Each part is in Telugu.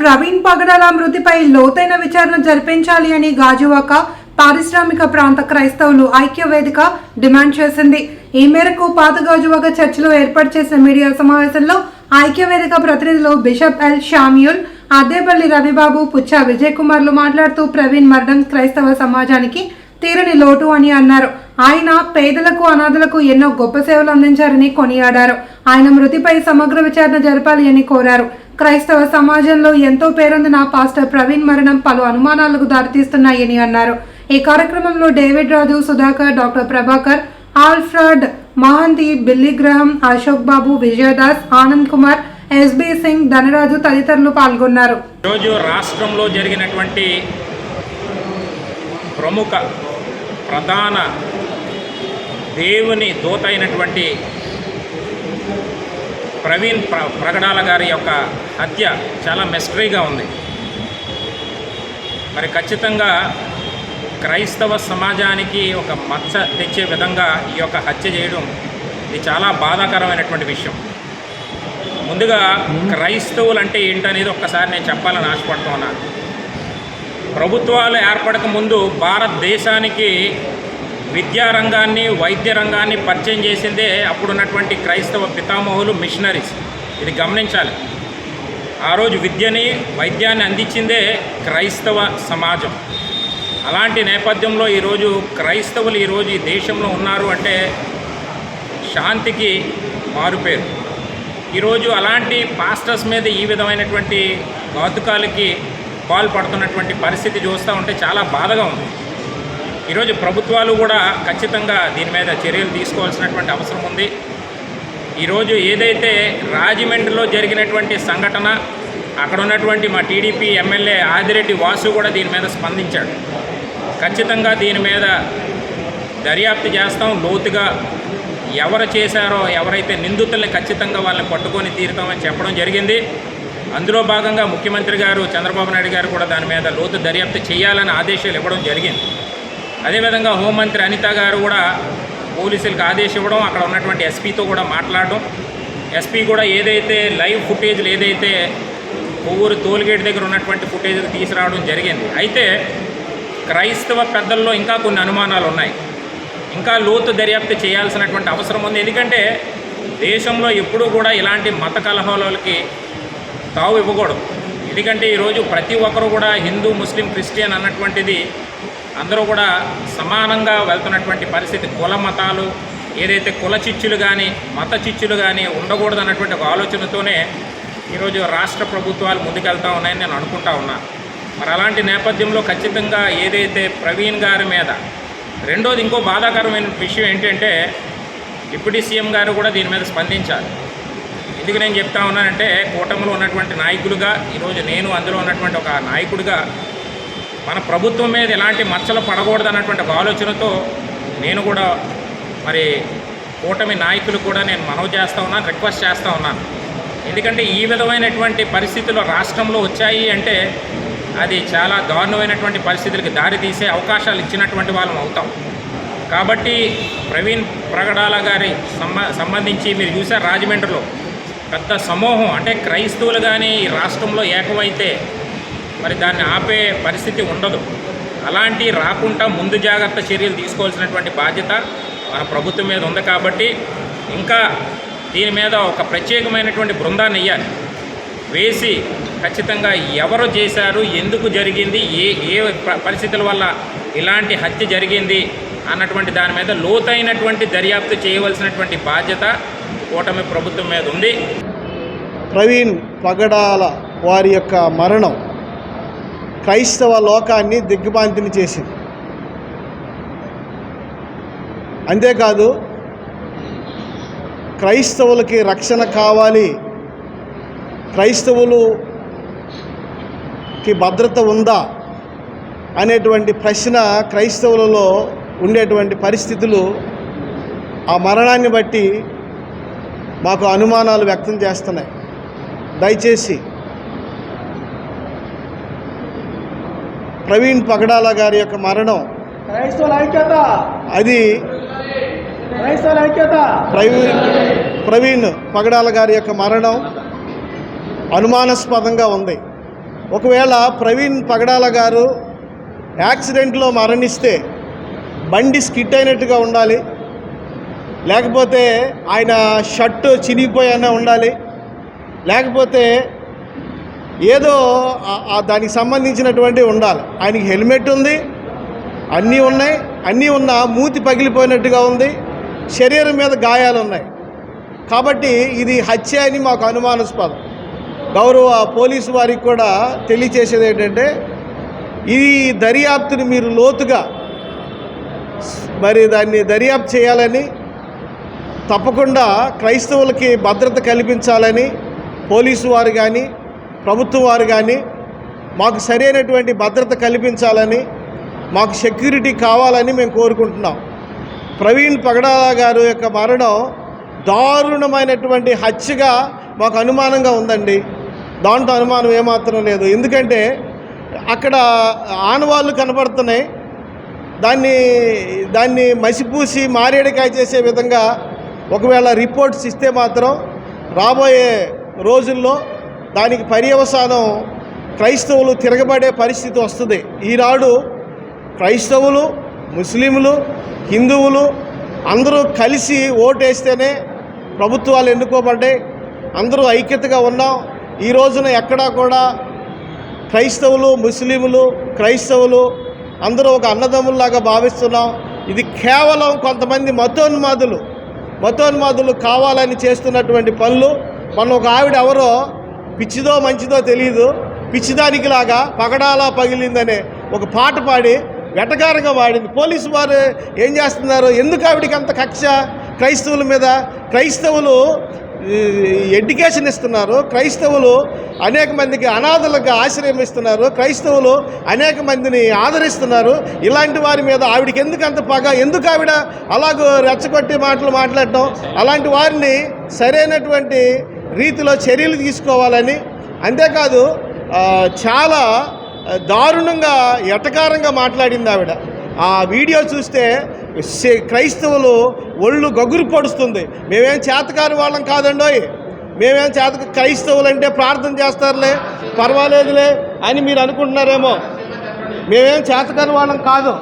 ప్రవీణ్ పగడాల మృతిపై లోతైన విచారణ జరిపించాలి అని గాజువాక పారిశ్రామిక ప్రాంత క్రైస్తవులు ఐక్యవేదిక డిమాండ్ చేసింది. ఈ మేరకు పాత గాజువాక చర్చిలో ఏర్పాటు చేసిన మీడియా సమావేశంలో ఐక్యవేదిక ప్రతినిధులు bishop L Samuel Addepalli Ravibabu Puchcha Vijay కుమార్లు మాట్లాడుతూ ప్రవీణ్ మరణం క్రైస్తవ సమాజానికి తీరని లోటు అని అన్నారు. ఆయన పేదలకు అనాథలకు ఎన్నో గొప్ప సేవలు అందించారని కొనియాడారు. ఆయన మృతిపై సమగ్ర విచారణ జరపాలి అని కోరారు. క్రైస్తవ సమాజంలో ఎంతో పేరొందిన పాస్టర్ ప్రవీణ్ మరణం పలు అనుమానాలకు దారితీస్తున్నాయని అన్నారు. ఈ కార్యక్రమంలో David Raju Sudhakar doctor Prabhakar Alfred Mahanti Billy Graham Ashok Babu Vijayadas Anand Kumar S B Singh Dhanaraju తదితరులు పాల్గొన్నారు. ఈరోజు రాష్ట్రంలో జరిగినటువంటి ప్రముఖ ప్రధాన దేవుని దూత అయినటువంటి ప్రవీణ్ ప్ర ప్రగడాల గారి యొక్క హత్య చాలా మిస్టరీగా ఉంది. మరి ఖచ్చితంగా క్రైస్తవ సమాజానికి ఒక మచ్చ తెచ్చే విధంగా ఈ యొక్క హత్య చేయడం ఇది చాలా బాధాకరమైనటువంటి విషయం. ముందుగా క్రైస్తవులు అంటే ఏంటనేది ఒక్కసారి నేను చెప్పాలని ఆశపడుతున్నాను ప్రభుత్వాలు ఏర్పడక ముందు భారతదేశానికి విద్యారంగాన్ని వైద్య రంగాన్ని పరిచయం చేసిందే అప్పుడున్నటువంటి క్రైస్తవ పితామహులు మిషనరీస్. ఇది గమనించాలి. ఆ రోజు విద్యని వైద్యాన్ని అందించిందే క్రైస్తవ సమాజం. అలాంటి నేపథ్యంలో ఈరోజు క్రైస్తవులు ఈరోజు ఈ దేశంలో ఉన్నారు అంటే శాంతికి మారుపేరు. ఈరోజు అలాంటి పాస్టర్స్ మీద ఈ విధమైనటువంటి ఘాతుకాలకి పాల్పడుతున్నటువంటి పరిస్థితి చూస్తూ ఉంటే చాలా బాధగా ఉంది. ఈరోజు ప్రభుత్వాలు కూడా ఖచ్చితంగా దీని మీద చర్యలు తీసుకోవాల్సినటువంటి అవసరం ఉంది. ఈరోజు ఏదైతే రాజమండ్రిలో జరిగినటువంటి సంఘటన అక్కడ ఉన్నటువంటి మా టీడీపీ ఎమ్మెల్యే ఆదిరెడ్డి వాసు కూడా దీని మీద స్పందించాడు. ఖచ్చితంగా దీని మీద దర్యాప్తు చేస్తాం. లోతుగా ఎవరు చేశారో ఎవరైతే నిందితుల్ని ఖచ్చితంగా వాళ్ళని పట్టుకొని తీరుతామని చెప్పడం జరిగింది. అందులో భాగంగా ముఖ్యమంత్రి గారు చంద్రబాబు నాయుడు గారు కూడా దాని మీద లోతు దర్యాప్తు చేయాలని ఆదేశాలు ఇవ్వడం జరిగింది. అదేవిధంగా హోంమంత్రి అనిత గారు కూడా పోలీసులకు ఆదేశం ఇవ్వడం అక్కడ ఉన్నటువంటి ఎస్పీతో కూడా మాట్లాడడం. ఎస్పీ కూడా ఏదైతే లైవ్ ఫుటేజ్లు ఏదైతే కొవ్వూరు టోల్గేట్ దగ్గర ఉన్నటువంటి ఫుటేజ్లు తీసుకురావడం జరిగింది అయితే క్రైస్తవ పెద్దల్లో ఇంకా కొన్ని అనుమానాలు ఉన్నాయి. ఇంకా లోతు దర్యాప్తు చేయాల్సినటువంటి అవసరం ఉంది. ఎందుకంటే దేశంలో ఎప్పుడూ కూడా ఇలాంటి మత కలహాలకి తావు ఇవ్వకూడదు. ఎందుకంటే ఈరోజు ప్రతి ఒక్కరు కూడా హిందూ ముస్లిం క్రిస్టియన్ అన్నటువంటిది అందరూ కూడా సమానంగా వెళ్తున్నటువంటి పరిస్థితి. కుల మతాలు ఏదైతే కుల చిచ్చులు కానీ మత చిచ్చులు కానీ ఉండకూడదు అన్నటువంటి ఒక ఆలోచనతోనే ఈరోజు రాష్ట్ర ప్రభుత్వాలు ముందుకెళ్తా ఉన్నాయని నేను అనుకుంటా ఉన్నాను మరి అలాంటి నేపథ్యంలో ఖచ్చితంగా ఏదైతే ప్రవీణ్ గారి మీద రెండోది ఇంకో బాధాకరమైన విషయం ఏంటంటే డిప్యూటీ సీఎం గారు కూడా దీని మీద స్పందించాలి ఎందుకు నేను చెప్తా ఉన్నానంటే కూటమిలో ఉన్నటువంటి నాయకులుగా ఈరోజు నేను అందులో ఉన్నటువంటి ఒక నాయకుడిగా మన ప్రభుత్వం మీద ఎలాంటి మచ్చలు పడకూడదు అన్నటువంటి ఒక ఆలోచనతో నేను కూడా మరి కూటమి నాయకులు కూడా నేను మనవి చేస్తూ ఉన్నాను రిక్వెస్ట్ చేస్తూ ఉన్నాను. ఎందుకంటే ఈ విధమైనటువంటి పరిస్థితులు రాష్ట్రంలో వచ్చాయి అంటే అది చాలా దారుణమైనటువంటి పరిస్థితులకి దారి తీసే అవకాశాలు ఇచ్చినటువంటి వాళ్ళం అవుతాం. కాబట్టి ప్రవీణ్ ప్రగడాల గారి సంబంధించి మీరు చూసారు రాజమండ్రిలో పెద్ద సమూహం అంటే క్రైస్తవులు కానీ ఈ రాష్ట్రంలో ఏకమైతే మరి దాన్ని ఆపే పరిస్థితి ఉండదు. అలాంటి రాకుండా ముందు జాగ్రత్త చర్యలు తీసుకోవాల్సినటువంటి బాధ్యత మన ప్రభుత్వం మీద ఉంది కాబట్టి ఇంకా దీని మీద ఒక ప్రత్యేకమైనటువంటి బృందాన్ని వేయాలి వేసి ఖచ్చితంగా ఎవరు చేశారు ఎందుకు జరిగింది ఏ ఏ పరిస్థితుల వల్ల ఇలాంటి హత్య జరిగింది అన్నటువంటి దాని మీద లోతైనటువంటి దర్యాప్తు చేయవలసినటువంటి బాధ్యత కూటమి ప్రభుత్వం మీద ఉంది. ప్రవీణ్ పగడాల వారి యొక్క మరణం క్రైస్తవ లోకాన్ని దిగ్భ్రాంతిని చేసింది. అంతేకాదు క్రైస్తవులకి రక్షణ కావాలి క్రైస్తవులుకి భద్రత ఉందా అనేటువంటి ప్రశ్న క్రైస్తవులలో ఉండేటువంటి పరిస్థితులు ఆ మరణాన్ని బట్టి మాకు అనుమానాలు వ్యక్తం చేస్తున్నాయి. దయచేసి ప్రవీణ్ పగడాల గారి యొక్క మరణం. అది ప్రవీణ్ ప్రవీణ్ పగడాల గారి యొక్క మరణం అనుమానాస్పదంగా ఉంది. ఒకవేళ ప్రవీణ్ పగడాల గారు యాక్సిడెంట్లో మరణిస్తే బండి స్కిట్ అయినట్టుగా ఉండాలి. లేకపోతే ఆయన షర్టు చినిగిపోయినా ఉండాలి. లేకపోతే ఏదో దానికి సంబంధించినటువంటి ఉండాలి. ఆయనకి హెల్మెట్ ఉంది అన్నీ ఉన్నాయి అన్నీ ఉన్న మూతి పగిలిపోయినట్టుగా ఉంది శరీరం మీద గాయాలు ఉన్నాయి. కాబట్టి ఇది హత్య అని మాకు అనుమానాస్పదం. గౌరవ పోలీసు వారికి కూడా తెలియచేసేది ఏంటంటే ఈ దర్యాప్తుని మీరు లోతుగా మరి దాన్ని దర్యాప్తు చేయాలని తప్పకుండా క్రైస్తవులకి భద్రత కల్పించాలని పోలీసు వారు కానీ ప్రభుత్వం వారు కానీ మాకు సరైనటువంటి భద్రత కల్పించాలని మాకు సెక్యూరిటీ కావాలని మేము కోరుకుంటున్నాం. ప్రవీణ్ పగడాల గారు యొక్క మరణం దారుణమైనటువంటి హత్యగా మాకు అనుమానంగా ఉందండి. దాంట్లో అనుమానం ఏమాత్రం లేదు. ఎందుకంటే అక్కడ ఆనవాళ్ళు కనబడుతున్నాయి. దాన్ని దాన్ని మసిపూసి మారేడికాయ చేసే విధంగా ఒకవేళ రిపోర్ట్స్ ఇస్తే మాత్రం రాబోయే రోజుల్లో దానికి పర్యవసానం క్రైస్తవులు తిరగబడే పరిస్థితి వస్తుంది. ఈనాడు క్రైస్తవులు ముస్లింలు హిందువులు అందరూ కలిసి ఓటేస్తేనే ప్రభుత్వాలు ఎన్నుకోబడ్డాయి. అందరూ ఐక్యతగా ఉన్నాం. ఈ రోజున ఎక్కడా కూడా క్రైస్తవులు ముస్లింలు క్రైస్తవులు అందరూ ఒక అన్నదమ్ముల్లాగా భావిస్తున్నాం. ఇది కేవలం కొంతమంది మతోన్మాదులు మతోన్మాదులు కావాలని చేస్తున్నటువంటి పనులు. మన ఒక ఆవిడ ఎవరో పిచ్చిదో మంచిదో తెలియదు పిచ్చిదానికి లాగా పగడాలా పగిలిందనే ఒక పాట పాడి వెటకారంగా వాడింది. పోలీసు వారు ఏం చేస్తున్నారు? ఎందుకు ఆవిడికి అంత కక్ష? క్రైస్తవుల మీద క్రైస్తవులు ఎడ్యుకేషన్ ఇస్తున్నారు. క్రైస్తవులు అనేక మందికి అనాథలకు ఆశ్రయం ఇస్తున్నారు. క్రైస్తవులు అనేక మందిని ఆదరిస్తున్నారు. ఇలాంటి వారి మీద ఆవిడకి ఎందుకు అంత పగ? ఎందుకు ఆవిడ అలాగూ రెచ్చగొట్టి మాటలు మాట్లాడటం అలాంటి వారిని సరైనటువంటి రీతిలో చర్యలు తీసుకోవాలని. అంతేకాదు చాలా దారుణంగా ఎటకారంగా మాట్లాడింది ఆవిడ. ఆ వీడియో చూస్తే క్రైస్తవులు ఒళ్ళు గగురు పొడుస్తుంది. మేమేం చేతకాని వాళ్ళం కాదండోయ్. మేమేం చేత క్రైస్తవులు అంటే ప్రార్థన చేస్తారులే పర్వాలేదులే అని మీరు అనుకుంటున్నారేమో. మేమేం చేతకాని వాళ్ళం కాదు.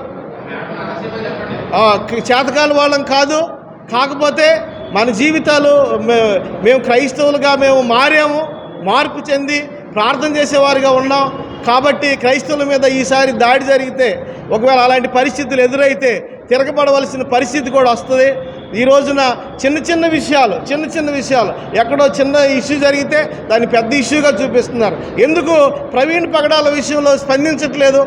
చేతకాలు చేతకాని వాళ్ళం కాదు. కాకపోతే మన జీవితాలు మే- మేము క్రైస్తవులుగా మేము మారాము మార్పు చెంది ప్రార్థన చేసేవారుగా ఉన్నాం. కాబట్టి క్రైస్తవుల మీద ఈసారి దాడి జరిగితే ఒకవేళ అలాంటి పరిస్థితులు ఎదురైతే తిరగబడవలసిన పరిస్థితి కూడా వస్తుంది. ఈ రోజున చిన్న చిన్న విషయాలు చిన్న చిన్న విషయాలు ఎక్కడో చిన్న ఇష్యూ జరిగితే దాన్ని పెద్ద ఇష్యూగా చూపిస్తున్నారు. ఎందుకు? ప్రవీణ్ పగడాల విషయంలో స్పందించట్లేదు.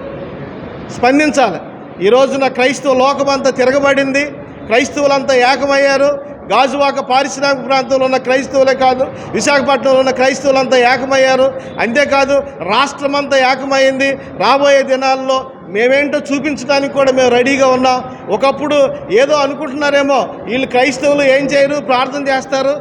స్పందించాలి. ఈ రోజున క్రైస్తవ లోకమంతా తిరగబడింది. క్రైస్తవులంతా ఏకమయ్యారు. గాజువాక పారిశ్రామిక ప్రాంతంలో ఉన్న క్రైస్తవులే కాదు విశాఖపట్నంలో ఉన్న క్రైస్తవులంతా ఏకమయ్యారు. అంతేకాదు రాష్ట్రమంతా ఏకమైంది. రాబోయే దినాల్లో మేమేంటో చూపించడానికి కూడా మేము రెడీగా ఉన్నాం. ఒకప్పుడు ఏదో అనుకుంటున్నారేమో వీళ్ళు క్రైస్తవులు ఏం చేయరు ప్రార్థన చేస్తారు.